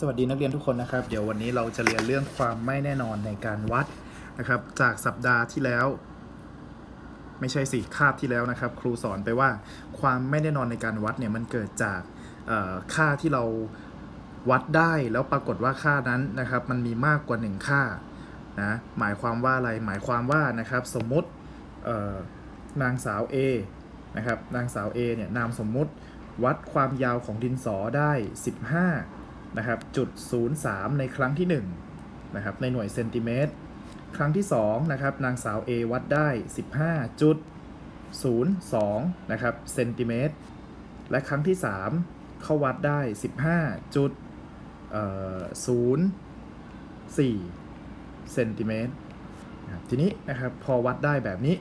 สวัสดีนักเรียนทุกคนนะครับ เดี๋ยววันนี้เราจะเรียนเรื่องความไม่แน่นอนในการวัดนะครับ จากสัปดาห์ที่แล้ว ไม่ใช่สิคาบที่แล้วนะครับ ครูสอนไปว่าความไม่แน่นอนในการวัดเนี่ยมันเกิดจากค่าที่เราวัดได้แล้วปรากฏว่าค่านั้นนะครับ มันมีมากกว่า 1 ค่านะหมายความว่าอะไรหมายความว่านะครับ สมมตินางสาว A นะครับนางสาว A เนี่ยนามสมมุติวัดความยาวของดินสอได้ 15 นะครับจุด03 ในครั้งที่ 1 นะครับ ในหน่วยเซนติเมตร ครั้งที่ 2 นะครับ นางสาว A วัดได้ 15จุด02 นะครับเซนติเมตร และครั้งที่ 3 เขาวัดได้ 15จุดเอ่อ04เซนติเมตรทีนี้นะครับพอวัดได้แบบนี้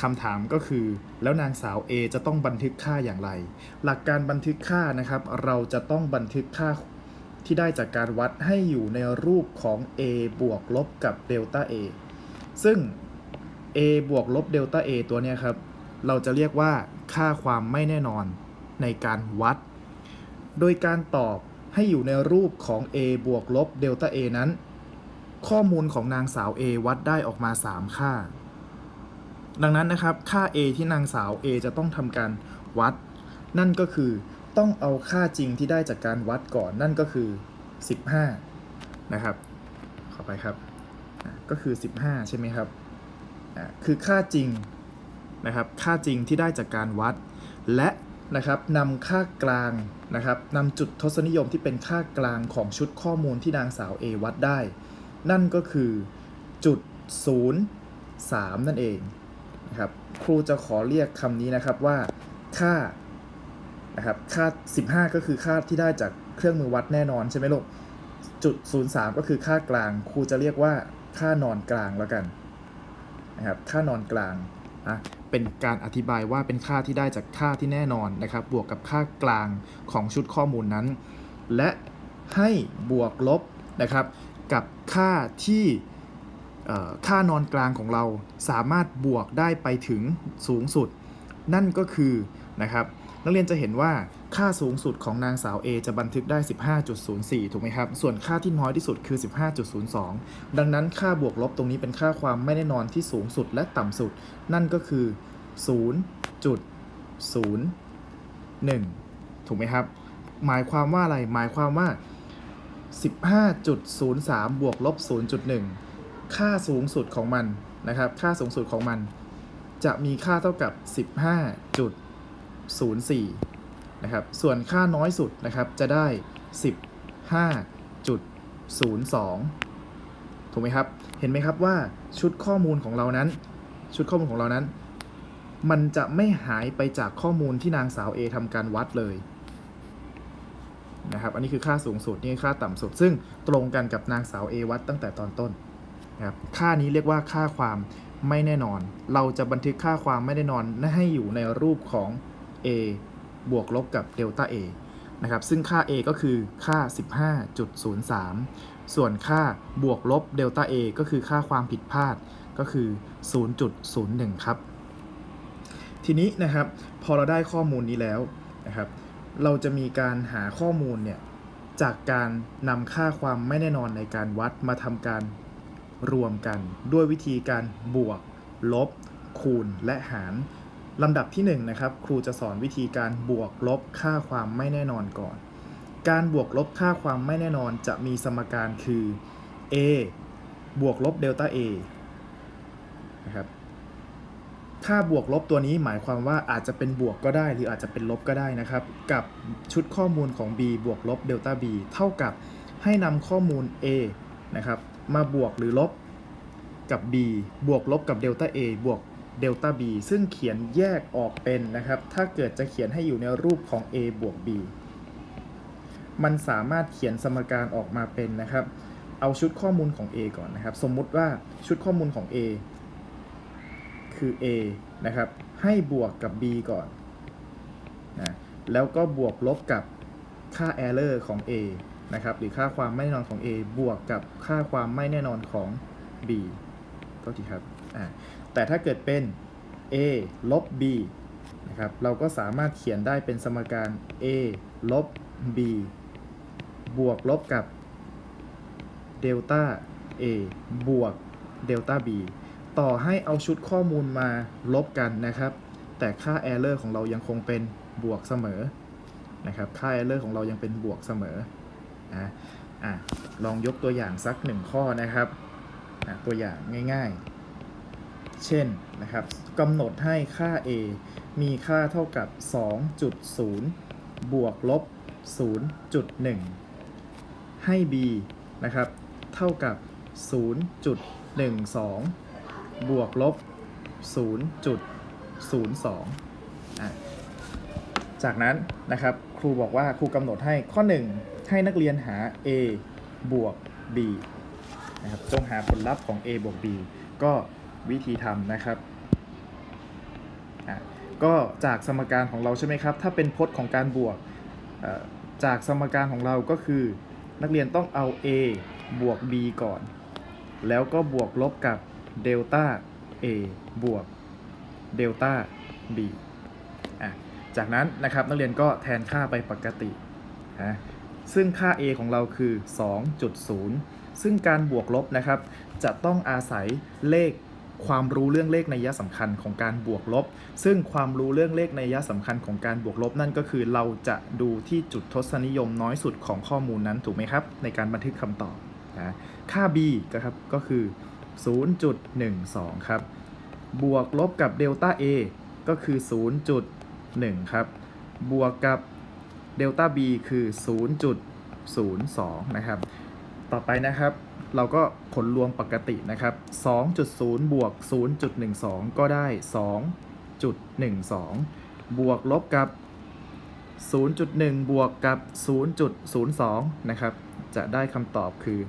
คำถามก็คือ แล้วนางสาว A จะต้องบันทึกค่าอย่างไร หลักการบันทึกค่านะครับ เราจะต้องบันทึกค่า ที่ได้จากการวัดให้อยู่ในรูปของ a บวกลบกับเดลต้า a ซึ่ง a บวกลบเดลต้า a ตัวเนี้ยครับ เราจะเรียกว่าค่าความไม่แน่นอนในการวัด โดยการตอบให้อยู่ในรูปของ a บวกลบเดลต้า a นั้น ข้อมูลของนางสาว A วัดได้ออกมา 3 ค่า ดังนั้นนะครับ ค่า A ที่นางสาว A จะต้องทำการวัด นั่นก็คือ ต้องเอาค่าจริงที่ได้จากการวัดก่อนนั่นก็คือ 15 นะครับ ขอไปครับ ก็คือ 15 ใช่ไหมครับ คือค่าจริงนะครับ ค่าจริงที่ได้จากการวัด และนะครับนำค่ากลางนะครับนำจุดทศนิยมที่เป็นค่ากลางของชุดข้อมูลที่นางสาว A วัดได้ นั่นก็คือจุด 03 นั่นเองนะครับ ครูจะขอเรียกคำนี้นะครับว่า ค่า นะครับค่า 15 ก็คือค่าที่ได้จากเครื่องมือวัดแน่นอนใช่ไหมลูกจุด 03 ก็คือค่ากลางครูจะเรียกว่าค่านอนกลางแล้วกันนะครับค่านอนกลางนะเป็นการอธิบายว่าเป็นค่าที่ได้จากค่าที่แน่นอนนะครับ บวกกับค่ากลางของชุดข้อมูลนั้น และให้บวกลบนะครับ กับค่าที่ค่านอนกลางของเราสามารถบวกได้ไปถึงสูงสุด นั่นก็คือนะครับ นักเรียนจะเห็นว่าค่าสูงสุดของนางสาว A จะบันทึกได้ 15.04 ถูกไหมครับ ส่วนค่าที่น้อยที่สุดคือ 15.02 ดังนั้นค่าบวกลบตรงนี้เป็นค่าความไม่แน่นอนที่สูงสุดและต่ำสุด นั่นก็คือ 0.01 ถูกไหมครับ หมายความว่าอะไร หมายความว่า 15.03 บวกลบ 0.1 ค่าสูงสุดของมันนะครับ ค่าสูงสุดของมัน จะมีค่าเท่ากับ 15.04 นะครับ ส่วนค่าน้อยสุดนะครับจะได้ 15.02 ถูกไหมครับ เห็นไหมครับว่าชุดข้อมูลของเรานั้น ชุดข้อมูลของเรานั้น มันจะไม่หายไปจากข้อมูลที่นางสาว A ทำการวัดเลยนะครับ อันนี้คือค่าสูงสุด นี่ค่าต่ำสุด ซึ่งตรงกันกับนางสาว A วัดตั้งแต่ตอนต้นนะครับ ค่านี้เรียกว่าค่าความไม่แน่นอน เราจะบันทึกค่าความไม่แน่นอนให้อยู่ในรูปของ a บวกลบกับเดลต้า a นะครับซึ่งค่า a ก็คือค่า 15.03 ส่วนค่าบวกลบเดลต้า a ก็คือค่าความผิดพลาดก็คือ 0.01 ครับ ทีนี้นะครับพอเราได้ข้อมูลนี้แล้วนะครับ เราจะมีการหาข้อมูลเนี่ยจากการนำค่าความไม่แน่นอนในการวัดมาทำการรวมกัน ด้วยวิธีการบวก ลบ คูณและหาร ลำดับที่1นงนะครับครูจะสอนวิธีการบวกลบค่าความไม่แน่นอนก่อน การบวกลบค่าความไม่แน่นอนจะมีสมการคือ a บวกลบเดลต้า a นะครับค่าบวกลบตัวนี้หมายความว่าอาจจะเป็นบวกก็ได้หรืออาจจะเป็นลบก็ได้นะครับ กับชุดข้อมูลของ b บวกลบเดลต้า b เท่ากับให้นำข้อมูล a นะครับมาบวกหรือลบกับ b บวกลบกับเดลต้า a บวก เดลต้า b ซึ่งเขียนแยกออกเป็นนะครับ ถ้าเกิดจะเขียนให้อยู่ในรูปของ a บวก b มันสามารถเขียนสมการออกมาเป็นนะครับ เอาชุดข้อมูลของ a ก่อนนะครับ สมมุติว่าชุดข้อมูลของ a คือ a นะครับ ให้บวกกับ b ก่อนนะแล้วก็บวกลบกับค่า error ของ a นะครับ หรือค่าความไม่แน่นอนของ a บวกกับค่าความไม่แน่นอนของ b ก็ทีครับอ่า แต่ถ้าเกิดเป็น a ลบ b นะครับ เราก็สามารถเขียนได้เป็นสมการ a ลบ b บวกลบกับเดลต้า A บวกเดลต้า B ต่อให้เอาชุดข้อมูลมาลบกันนะครับ แต่ค่า error ของเรายังคงเป็นบวกเสมอนะครับ ค่า error ของเรายังเป็นบวกเสมออะอะลองยกตัวอย่างสักหนึ่งข้อนะครับ ตัวอย่างง่าย ๆ เช่นนะครับกำหนดให้ค่า a มีค่าเท่ากับ 2.0 บวกลบ 0.1 ให้ b นะครับ เท่ากับ 0.12 บวกลบ 0.02 จากนั้นนะครับครูบอกว่าครูกำหนดให้ข้อ 1 ให้นักเรียนหา a บวก b นะครับจงหาผลลัพธ์ของ a บวก b ก็ วิธีทำนะครับอะก็จากสมการของเราใช่ไหมครับ ถ้าเป็นพจน์ของการบวกอ่อจากสมการของเราก็คือ นักเรียนต้องเอา a บวก b ก่อน แล้วก็บวกลบกับเดลต้า a บวกเดลต้า b อะจากนั้นนะครับนักเรียนก็แทนค่าไปปกตินะซึ่งค่า a ของเราคือ 2.0 ซึ่งการบวกลบนะครับ จะต้องอาศัยเลข ความรู้เรื่องเลขในยะสำคัญของการบวกลบ ซึ่งความรู้เรื่องเลขในยะสำคัญของการบวกลบนั่นก็คือเราจะดูที่จุดทศนิยมน้อยสุดของข้อมูลนั้นถูกไหมครับ ในการบันทึกคำตอบนะค่า b ก็ครับก็คือ 0.12 ครับ บวกลบกับเดลต้า a ก็คือ 0.1 ครับ บวกกับเดลต้า b คือ 0.02 นะครับ ต่อไปนะครับ เราก็ผลรวมปกตินะครับ 2.0 บวก 0.12 ก็ได้ 2.12 บวกลบกับ 0.1 บวกกับ 0.02 นะครับ จะได้คำตอบคือ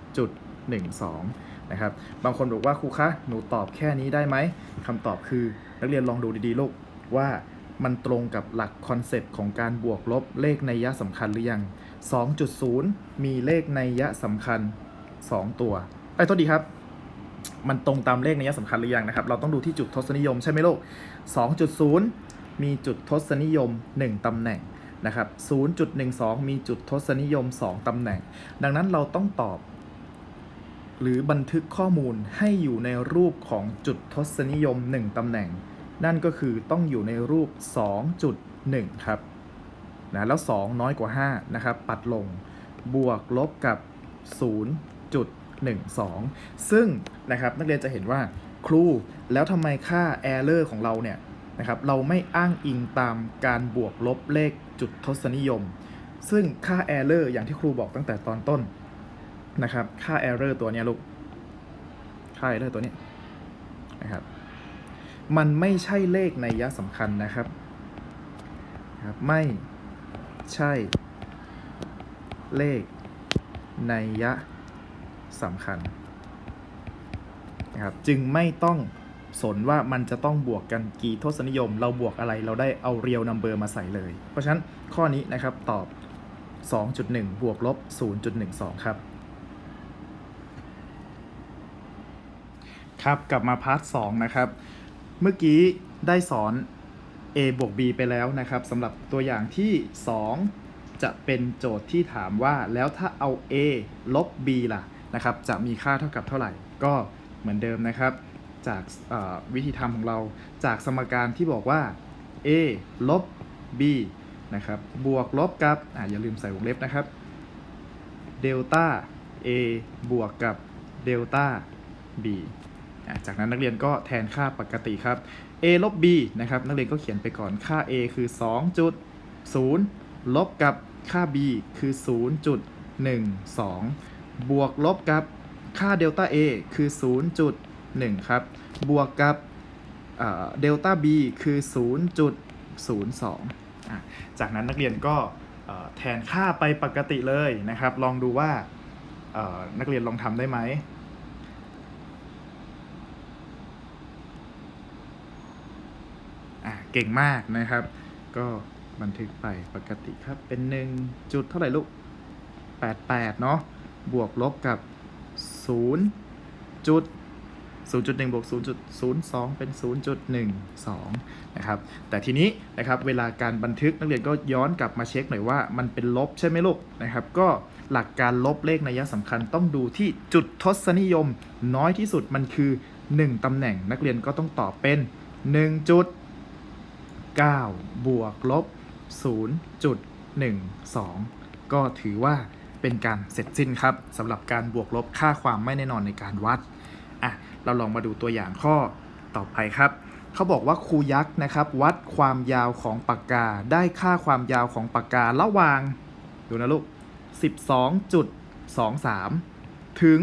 0.12 นะครับ บางคนบอกว่าครูคะ หนูตอบแค่นี้ได้ไหม คำตอบคือนักเรียนลองดูดีๆลูกว่า มันตรงกับหลักคอนเซปต์ของการบวกลบเลขในยะสำคัญหรือยัง 2.0 มีเลขในยะสำคัญ 2 ตัวไอ้ยโทษดีครับ มันตรงตามเลขในยะสำคัญหรือยังนะครับ เราต้องดูที่จุดทศนิยมใช่ไหมลูก 2.0 มีจุดทศนิยม 1ตำแหน่งนะครับ 0.12 มีจุดทศนิยม 2ตำแหน่ง ดังนั้นเราต้องตอบ หรือบันทึกข้อมูลให้อยู่ในรูปของจุดทศนิยม 1ตำแหน่ง นั่นก็คือต้องอยู่ในรูป 2.1 ครับนะแล้ว 2 น้อยกว่า 5 นะครับ ปัดลงบวกลบกับ 0.12 ซึ่งนะครับนักเรียนจะเห็นว่าครูแล้วทำไมค่า error ของเราเนี่ยนะครับเราไม่อ้างอิงตามการบวกลบเลขจุดทศนิยม ซึ่งค่า error อย่างที่ครูบอกตั้งแต่ตอนต้นนะครับ ค่า error ตัวเนี้ยลูก ค่า error ตัวเนี้ยนะครับ มันไม่ใช่เลขในยะสำคัญนะครับครับ ไม่ใช่เลขในยะสำคัญนะครับจึงไม่ต้องสนว่ามันจะต้องบวกกันกี่ทศนิยม เราบวกอะไรเราได้เอาเรียลนัมเบอร์มาใส่เลย เพราะฉะนั้นข้อนี้นะครับตอบ 2.1 บวกลบ 0.12 ครับ ครับกลับมาพาร์ท 2 นะครับ เมื่อกี้ได้สอน a บวก b ไปแล้วนะครับสำหรับตัวอย่างที่ 2 จะเป็นโจทย์ที่ถามว่าแล้วถ้าเอา a ลบ b ล่ะนะครับ จะมีค่าเท่ากับเท่าไหร่ ก็เหมือนเดิมนะครับ จากวิธีทำของเราจากสมการที่บอกว่า a ลบ b นะครับบวกลบกับอะอย่าลืมใส่วงเล็บนะครับเดลต้า a บวกกับเดลต้า b จากนั้นนักเรียนก็แทนค่าปกติครับ a ลบ b นะครับนักเรียนก็เขียนไปก่อนค่า a คือ 2.0 ลบกับค่า b คือ 0.12 บวกลบกับค่าเดลต้า a คือ 0.1 ครับ บวกกับเดลต้า b คือ 0.02 จากนั้นนักเรียนก็แทนค่าไปปกติเลยนะครับ ลองดูว่านักเรียนลองทำได้ไหม อะ เก่งมากนะครับ ก็บันทึกไปปกติครับเป็นหนึ่งจุดเท่าไหร่ลูก 88 เนาะบวกลบกับ 0 จุด 0.1บวก0.02 เป็น 0.12 นะครับ แต่ทีนี้นะครับเวลาการบันทึกนักเรียนก็ย้อนกลับมาเช็คหน่อยว่ามันเป็นลบใช่ไหมลูกนะครับ ก็หลักการลบเลขนัยสำคัญต้องดูที่จุดทศนิยม น้อยที่สุดมันคือ 1ตำแหน่งนักเรียนก็ต้องตอบเป็น 1 จุด 9 บวกลบ 0.12 ก็ถือว่าเป็นการเสร็จสิ้นครับสำหรับการบวกลบค่าความไม่แน่นอนในการวัดอะเราลองมาดูตัวอย่างข้อต่อไปครับเขาบอกว่าครูยักษ์นะครับ วัดความยาวของปากกาได้ค่าความยาวของปากการะหว่างดูนะลูก 12.23 ถึง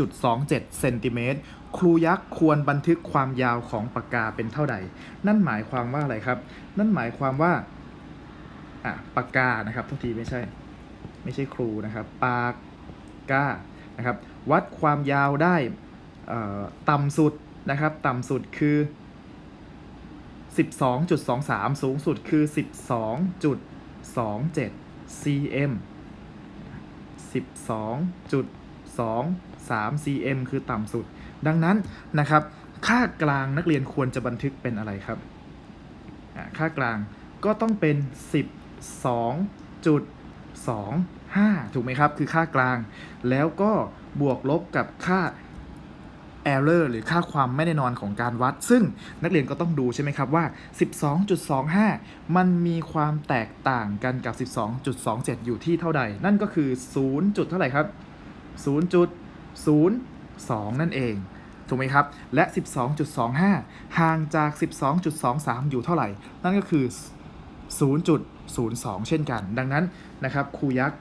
12.27เซนติเมตรครูยักษ์ควรบันทึกความยาวของปากกาเป็นเท่าใด นั่นหมายความว่าอะไรครับ นั่นหมายความว่าอะปากกานะครับทุกทีไม่ใช่ ไม่ใช่ครูนะครับ ปากกานะครับ วัดความยาวได้ต่ำสุดนะครับ ต่ำสุดคือ 12.23 สูงสุดคือ 12.27 cm 3 cm คือต่ำสุด ดังนั้นนะครับค่ากลางนักเรียนควรจะบันทึกเป็นอะไรครับอ่าค่ากลางก็ต้องเป็น 12.25 ถูกไหมครับ คือค่ากลาง แล้วก็บวกลบกับค่า error หรือค่าความไม่แน่นอนของการวัด ซึ่งนักเรียนก็ต้องดูใช่ไหมครับว่า 12.25 มันมีความแตกต่างกันกับ 12.27 อยู่ที่เท่าใด นั่นก็คือ 0. จุดเท่าไหร่ครับ 0.02 นั่นเอง ถูกไหมครับ และ 12.25 ห่างจาก 12.23 อยู่เท่าไหร่ นั่นก็คือ 0.02 เช่นกัน ดังนั้นนะครับครูยักษ์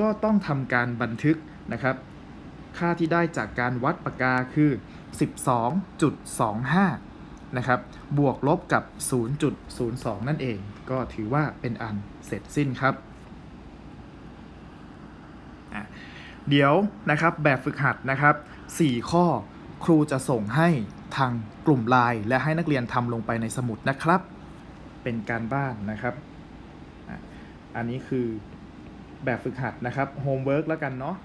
ก็ต้องทำการบันทึกนะครับ ค่าที่ได้จากการวัดปากกาคือ 12.25 นะครับ บวกลบกับ 0.02 นั่นเอง ก็ถือว่าเป็นอันเสร็จสิ้นครับอะ เดี๋ยวนะครับแบบฝึกหัดนะครับ 4 ข้อครูจะส่งให้ทางกลุ่มไลน์และให้นักเรียนทำลงไปในสมุดนะครับ เป็นการบ้านนะครับ อันนี้คือแบบฝึกหัดนะครับโฮมเวิร์กแล้วกันเนาะ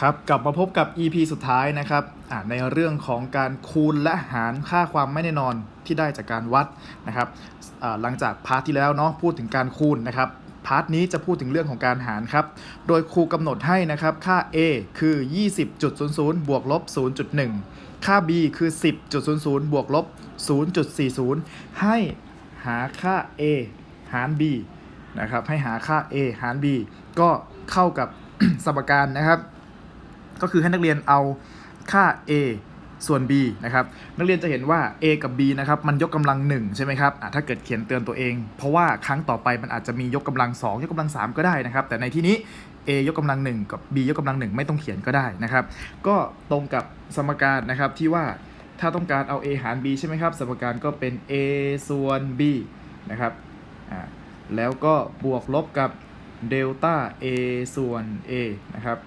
ครับกลับมาพบกับ EP สุดท้ายนะครับในเรื่องของการคูณและหารค่าความไม่แน่นอนที่ได้จากการวัดนะครับหลังจากพาร์ทที่แล้วเนาะพูดถึงการคูณนะครับ พาร์ทนี้จะพูดถึงเรื่องของการหารครับ โดยครูกำหนดให้นะครับ ค่า A คือ 20.00 บวกลบ 0.1 ค่า B คือ 10.00 บวกลบ 0.40 ให้หาค่า A หาร B นะครับ ให้หาค่า A หาร B ก็เข้ากับสมการนะครับ ก็คือให้นักเรียนเอาค่า a ส่วน b นะครับนักเรียนจะเห็นว่า a กับ b นะครับมันยกกำลัง1ใช่ไหมครับถ้าเกิดเขียนเตือนตัวเอง เพราะว่าครั้งต่อไปมันอาจจะมียกกำลัง 2 ยกกำลัง 3 ก็ได้นะครับ แต่ในที่นี้ a ยกกำลัง 1 กับ b ยกกำลัง 1 ไม่ต้องเขียนก็ได้นะครับ ก็ตรงกับสมการนะครับที่ว่าถ้าต้องการเอา a หาร b ใช่ไหมครับ สมการก็เป็น a ส่วน b นะครับอ่าแล้วก็บวกลบกับเดลต้า a ส่วน a นะครับ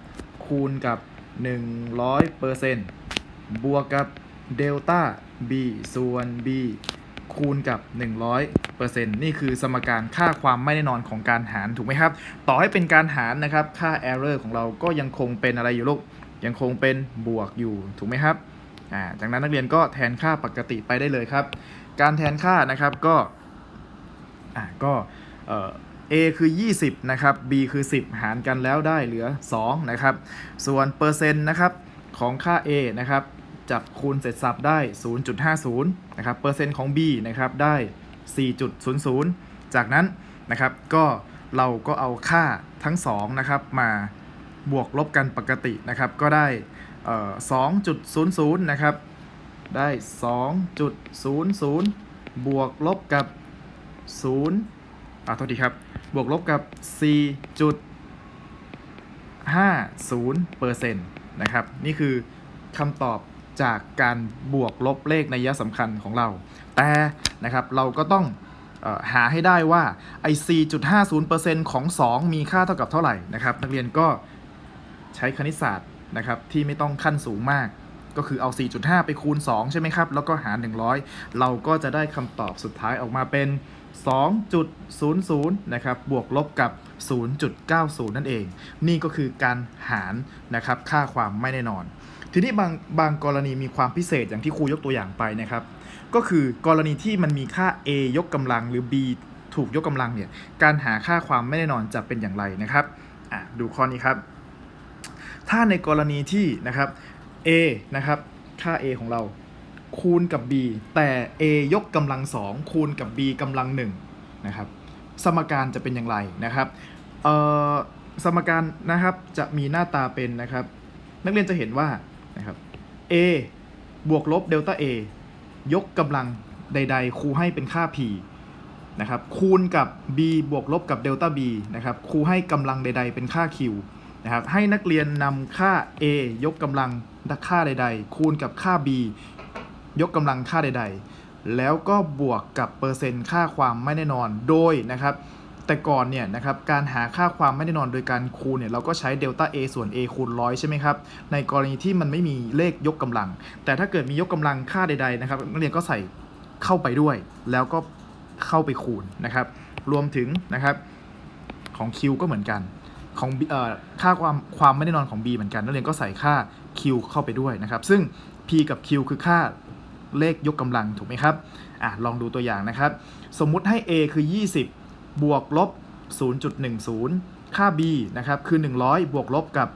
คูณกับ 100% บวกกับเดลต้า b ส่วน b คูณกับ 100%นี่คือสมการค่าความไม่แน่นอนของการหารถูกไหมครับ ต่อให้เป็นการหารนะครับ ค่า error ของเราก็ยังคงเป็นอะไรอยู่ลูก ยังคงเป็นบวกอยู่ถูกไหมครับอ่าจากนั้นนักเรียนก็แทนค่าปกติไปได้เลยครับ การแทนค่านะครับก็อ่าก็เอ่อ A คือ 20 นะครับ B คือ 10 หารกันแล้วได้เหลือ 2 นะครับ ส่วนเปอร์เซ็นต์นะครับ ของค่า A นะครับจับคูณเสร็จสับได้ 0.50 นะครับ เปอร์เซ็นต์ของ B นะครับได้ 4.00 จากนั้นนะครับก็เราก็เอาค่าทั้ง2นะครับมาบวกลบกันปกตินะครับก็ได้ 2.00 นะครับ ได้ 2.00 บวกลบกับ 0 อ่าโทษทีครับ บวกลบกับ 4.50เปอร์เซ็นต์ นะครับ นี่คือคำตอบจากการบวกลบเลขในยะสำคัญของเรา แต่นะครับเราก็ต้องออหาให้ได้ว่าไอ้ 4.50%ของ 2 มีค่าเท่ากับเท่าไหร่นะครับ นักเรียนก็ใช้คณิตศาสตร์นะครับที่ไม่ต้องขั้นสูงมาก ก็คือเอา 4.5 ไปคูณ 2 ใช่ไหมครับ แล้วก็หาร 100 เราก็จะได้คำตอบสุดท้ายออกมาเป็น 2.00 นะครับ บวกลบกับ 0.90 นั่นเอง นี่ก็คือการหารนะครับ ค่าความไม่แน่นอน ทีนี้บางบางกรณีมีความพิเศษอย่างที่ครูยกตัวอย่างไปนะครับ ก็คือกรณีที่มันมีค่า a ยกกำลังหรือ b ถูกยกกำลังเนี่ย การหาค่าความไม่แน่นอนจะเป็นอย่างไรนะครับ อะ ดูข้อนี้ครับ ถ้าในกรณีที่นะครับ a นะครับ ค่า a ของเรา คูณกับ b แต่ a ยกกำลัง2คูณกับ b กำลัง1นะครับ สมการจะเป็นอย่างไรนะครับสมการนะครับจะมีหน้าตาเป็นนะครับ นักเรียนจะเห็นว่านะครับ a บวกลบเดลต้า a ยกกำลังใด ๆ ครูให้เป็นค่า p นะครับคูณกับ b บวกลบกับเดลต้า b นะครับครูให้กำลังใด ๆ เป็นค่า q นะครับให้นักเรียนนำค่า a ยกกำลังค่าใด ๆ คูณกับค่า b ยกกำลังค่าใด ๆ แล้วก็บวกกับเปอร์เซ็นต์ค่าความไม่แน่นอนโดยนะครับแต่ก่อนเนี่ยนะครับการหาค่าความไม่แน่นอนโดยการคูณเนี่ยเราก็ใช้เดลต้า a ส่วน a คูณร้อยใช่ไหมครับ ในกรณีที่มันไม่มีเลขยกกำลัง แต่ถ้าเกิดมียกกำลังค่าใด ๆ นะครับนักเรียนก็ใส่เข้าไปด้วย แล้วก็เข้าไปคูณนะครับ รวมถึงนะครับของ Q ก็เหมือนกันของเอ่อค่าความความไม่แน่นอนของ B เหมือนกันนักเรียนก็ใส่ค่า Q เข้าไปด้วยนะครับ ซึ่ง P กับ Q คือค่า เลขยกกำลังถูกไหมครับอะลองดูตัวอย่างนะครับ สมมุติให้ A คือ 20 บวกลบ 0.10 ค่า B นะครับคือ 100 บวกลบกับ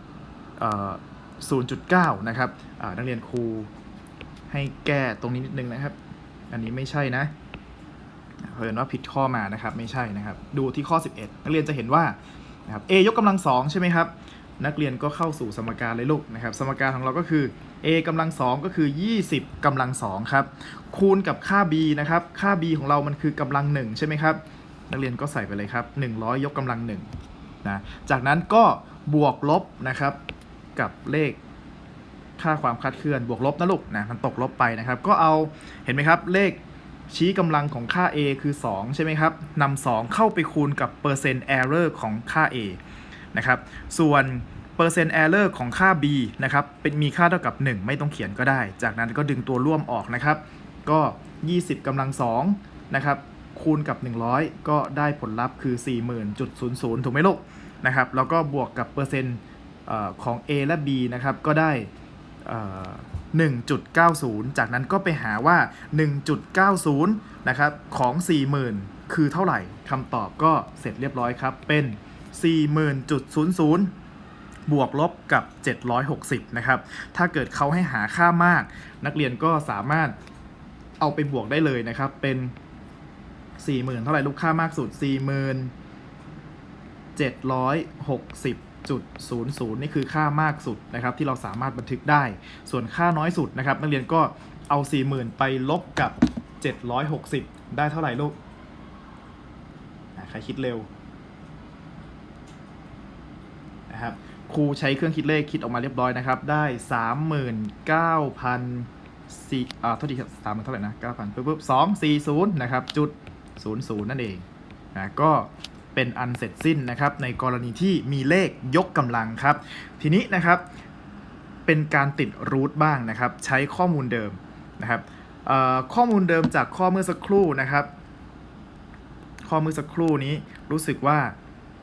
0.9 นะครับนักเรียนครูให้แก้ตรงนี้นิดนึงนะครับ อันนี้ไม่ใช่นะเห็นว่าผิดข้อมานะครับ ไม่ใช่นะครับ ดูที่ข้อ 11 นักเรียนจะเห็นว่านะครับ a ยกกำลังสองใช่ไหมครับ นักเรียนก็เข้าสู่สมการเลยลูกนะครับ สมการของเราก็คือ a กำลังสองก็คือ 20กำลังสองครับ คูณกับค่า b นะครับ ค่า b ของเรามันคือกำลังหนึ่งใช่ไหมครับ นักเรียนก็ใส่ไปเลยครับ 100 ยกกำลังหนึ่งนะ จากนั้นก็บวกลบนะครับกับเลขค่าความคลาดเคลื่อนบวกลบนะลูกนะมันตกลบไปนะครับ ก็เอาเห็นไหมครับเลขชี้กำลังของค่า a คือ 2 ใช่ไหมครับนำ2เข้าไปคูณกับเปอร์เซ็นต์ error ของค่า a นะครับ ส่วนเปอร์เซ็นต์ error ของค่า b นะครับ เป็นมีค่าเท่ากับ 1 ไม่ต้องเขียนก็ได้ จากนั้นก็ดึงตัวร่วมออกนะครับ ก็ 20กำลัง2นะครับ คูณกับ 100 ก็ได้ผลลัพธ์คือ 40,000.00 ถูกไหมลูกนะครับ แล้วก็บวกกับเปอร์เซ็นต์ของ a และ b นะครับ ก็ได้เอ่อ1.90 จากนั้นก็ไปหาว่า 1.90 นะครับ ของ 40,000 คือเท่าไหร่คำตอบก็เสร็จเรียบร้อยครับ เป็น 40,000.00 บวกลบกับ 760 นะครับ ถ้าเกิดเขาให้หาค่ามาก นักเรียนก็สามารถเอาไปบวกได้เลยนะครับ เป็น 40,000 เท่าไหร่ลูกค่ามากสุด 40,760.00นี่คือค่ามากสุดนะครับที่เราสามารถบันทึกได้ ส่วนค่าน้อยสุดนะครับ นักเรียนก็เอา 40,000 ไปลบกับ 760 ได้เท่าไหร่ลูก ใครคิดเร็ว นะครับครูใช้เครื่องคิดเลขคิดออกมาเรียบร้อยนะครับ ได้39,000สี่อ่าเท่าที่สามเท่าไหร่นะ9,000ปุ๊บปุ๊บ2 4 0นะครับจุด00นั่นเองนะก็เป็นอันเสร็จสิ้นนะครับ ในกรณีที่มีเลขยกกำลังครับ ทีนี้นะครับเป็นการติดรูทบ้างนะครับ ใช้ข้อมูลเดิมนะครับข้อมูลเดิมจากข้อเมื่อสักครู่นะครับ ข้อเมื่อสักครู่นี้รู้สึกว่า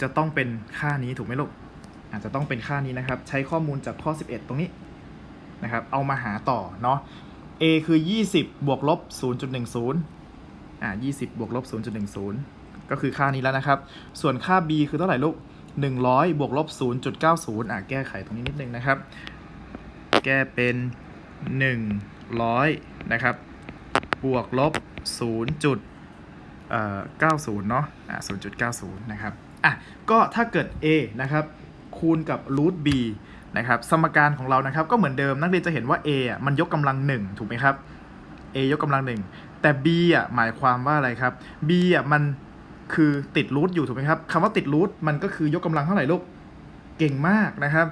จะต้องเป็นค่านี้ถูกไหมลูก อาจจะต้องเป็นค่านี้นะครับ ใช้ข้อมูลจากข้อ 11 ตรงนี้นะครับ เอามาหาต่อเนาะ a คือ 20 บวกลบ 0.10 อ่า 20 บวกลบ 0.10 ก็คือค่านี้แล้วนะครับ ส่วนค่า b คือเท่าไหร่ลูก 100 บวกลบ 0.90 อ่าแก้ไขตรงนี้นิดนึงนะครับ แก้เป็น 100 นะครับ บวกลบ 0. จุดเอ่อ90 เนาะอ่า0.90 นะครับ อะ ก็ถ้าเกิด a นะครับ คูณกับ root b นะครับสมการของเรานะครับก็เหมือนเดิมนักเรียนจะเห็นว่า a อะมันยกกำลัง1ถูกไหมครับ a ยกกำลัง 1 แต่ b อะหมายความว่าอะไรครับ b อะมันคือติดรูทอยู่ถูกไหมครับคำว่าติดรูทมันก็คือยกกำลังเท่าไหร่ลูกเก่งมากนะครับ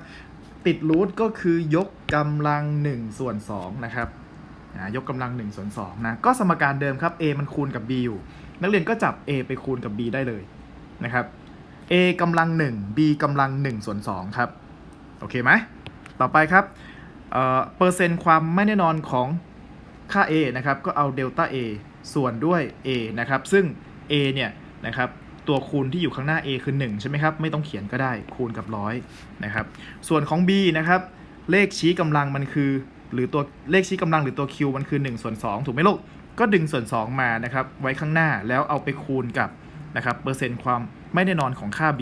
ติดรูทก็คือยกกำลัง1ส่วน2นะครับอ่ายกกำลัง1ส่วน2นะก็สมการเดิมครับ a มันคูณกับ b อยู่ นักเรียนก็จับ a ไปคูณกับ b ได้เลยนะครับ a กำลัง1 b กำลัง1ส่วน2ครับ โอเคไหม ต่อไปครับเอ่อเปอร์เซ็นต์ความไม่แน่นอนของค่า a นะครับ ก็เอาเดลต้า a ส่วนด้วย a นะครับ ซึ่ง a เนี่ยนะครับตัวคูณที่อยู่ข้างหน้า a คือ 1 ใช่ไหมครับ ไม่ต้องเขียนก็ได้คูณกับร้อยนะครับ ส่วนของ b นะครับ เลขชี้กำลังมันคือ หรือตัวเลขชี้กำลังหรือตัว q มันคือ1ส่วน2ถูกไหมลูก ก็ดึงส่วน 2 มานะครับ ไว้ข้างหน้าแล้วเอาไปคูณกับ นะครับเปอร์เซ็นต์ความไม่แน่นอนของค่า b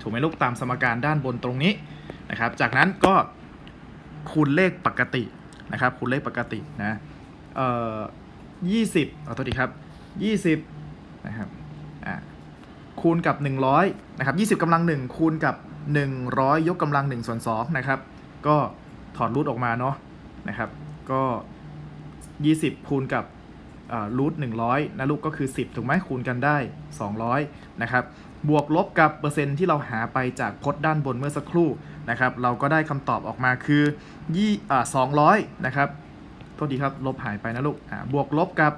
ถูกไหมลูกตามสมการด้านบนตรงนี้นะครับ จากนั้นก็คูณเลขปกตินะครับคูณเลขปกตินะเอ่อยี่สิบเอาตัวดีครับยี่สิบนะครับอ่าคูณกับ 100นะครับยี่สิบกำลัง1คูณกับ 100 ยกกำลัง1ส่วน2นะครับ ก็ถอดรูทออกมาเนาะนะครับ ก็ 20 คูณกับ รูท100นะลูกก็คือ 10 ถูกไหมคูณกันได้ 200 นะครับ บวกลบกับเปอร์เซ็นต์ที่เราหาไปจากพจน์ด้านบนเมื่อสักครู่นะครับ เราก็ได้คำตอบออกมาคือยี่อ่า200นะครับโทษดีครับ ลบหายไปนะลูกอ่าบวกลบกับ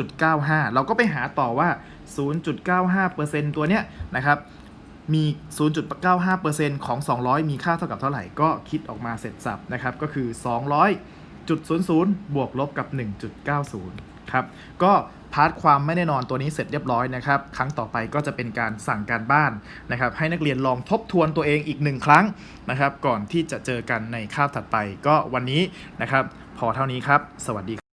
0.95 เราก็ไปหาต่อว่า 0.95%ตัวเนี้ยนะครับมี 0.95%ของ 200 มีค่าเท่ากับเท่าไหร่ ก็คิดออกมาเสร็จสับนะครับ ก็คือ 200.00 บวกลบกับ 1.90 ครับก็พาร์ทความไม่แน่นอนตัวนี้เสร็จเรียบร้อยนะครับครั้งต่อไปก็จะเป็นการสั่งการบ้านนะครับ ให้นักเรียนลองทบทวนตัวเองอีกหนึ่งครั้งนะครับ ก่อนที่จะเจอกันในคาบถัดไป ก็วันนี้นะครับ พอเท่านี้ครับ สวัสดีครับ